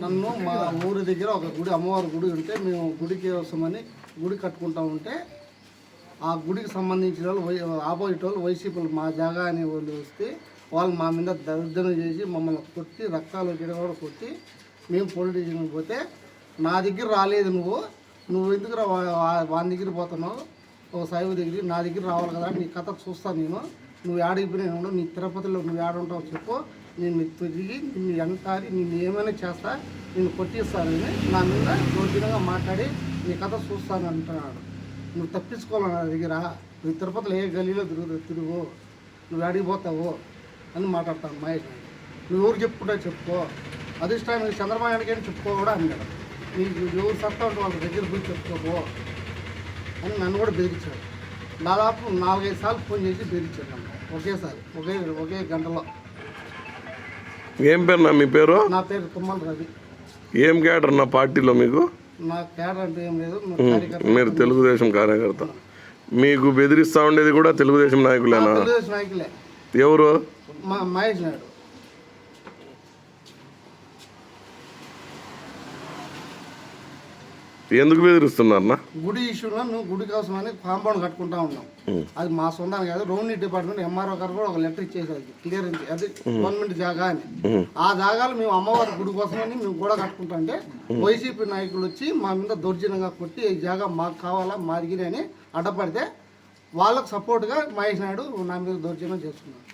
నన్ను మా ఊరి దగ్గర ఒక గుడి అమ్మవారి గుడి ఉంటే మేము గుడికి వస్తామని గుడి కట్టుకుంటా ఉంటే ఆ గుడికి సంబంధించిన వాళ్ళు వై ఆపోజిట్ వాళ్ళు వైసీపీలు మా జాగా అనే వాళ్ళు వస్తే వాళ్ళు మా మీద దర్శనం చేసి మమ్మల్ని కొట్టి రక్తాలు కూడా కొట్టి మేము పోలీస్ పోతే నా దగ్గర రాలేదు నువ్వు. నువ్వు ఎందుకు వాని దగ్గర పోతున్నావు? ఒక సాయిబు దగ్గర నా దగ్గర రావాలి కదా నీ కథ చూస్తాను నేను. నువ్వు ఆడిపోయినా నీ తిరుపతిలో నువ్వు ఆడుంటావు చెప్పు. నేను తిరిగి నిన్ను ఎంటారి నిన్ను ఏమైనా చేస్తా నేను కొట్టిస్తానని నా మీద రోజుగా మాట్లాడి నీ కథ చూస్తాను అంటున్నాడు నువ్వు తప్పించుకోవాలి నా దగ్గర? నువ్వు తిరుపతిలో ఏ గలీలో తిరుగు తిరుగు? నువ్వు అడిగిపోతావు అని మాట్లాడతాను మహేష్ నువ్వు ఎవరు చెప్పుకుంటా చెప్పుకో. అధిష్టానం చంద్రబాబు అని చెప్పుకో కూడా అన్నాడు నీకు ఎవరు సత్తా ఉంటే వాళ్ళ దగ్గర పోయి చెప్పుకోపో అని నన్ను కూడా బెదిరించాడు. దాదాపు నాలుగైదు సార్లు ఫోన్ చేసి బెదిరించాడు నన్ను. ఒకేసారి ఒకే ఒకే గంటలో. ఏం పేరు నా మీ పేరు? నా పేరు తుమ్మల రవి. ఏం క్యాడర్ నా పార్టీలో మీకు? నా క్యాడర్ అంటే ఏం లేదు మీరు తెలుగుదేశం కార్యకర్త. మీకు బెదిరిస్తా ఉండేది కూడా తెలుగుదేశం నాయకులేనా? ఎవరు? మహేష్ నాయుడు. ఎందుకు బెదిరిస్తున్నారన్నా? గుడి ఇష్యూలో మేము గుడి కోసం అని కాంపౌండ్ కట్టుకుంటా ఉన్నాం. అది మా సొంతానికి కాదు రెవెన్యూ డిపార్ట్మెంట్ ఎంఆర్ఓ గారు కూడా ఒక లెటర్ ఇచ్చేసారు క్లియర్ అది గవర్నమెంట్ జాగా అని. ఆ జాగాలు మేము అమ్మవారి గుడి కోసమని మేము కూడా కట్టుకుంటా అంటే వైసీపీ నాయకులు వచ్చి మా మీద దౌర్జన్యంగా కొట్టి ఈ జాగా మాకు కావాలా మాదిగిరి అని అడ్డపడితే వాళ్ళకు సపోర్ట్గా మహేష్ నాయుడు నా మీద దౌర్జన్యం చేస్తున్నారు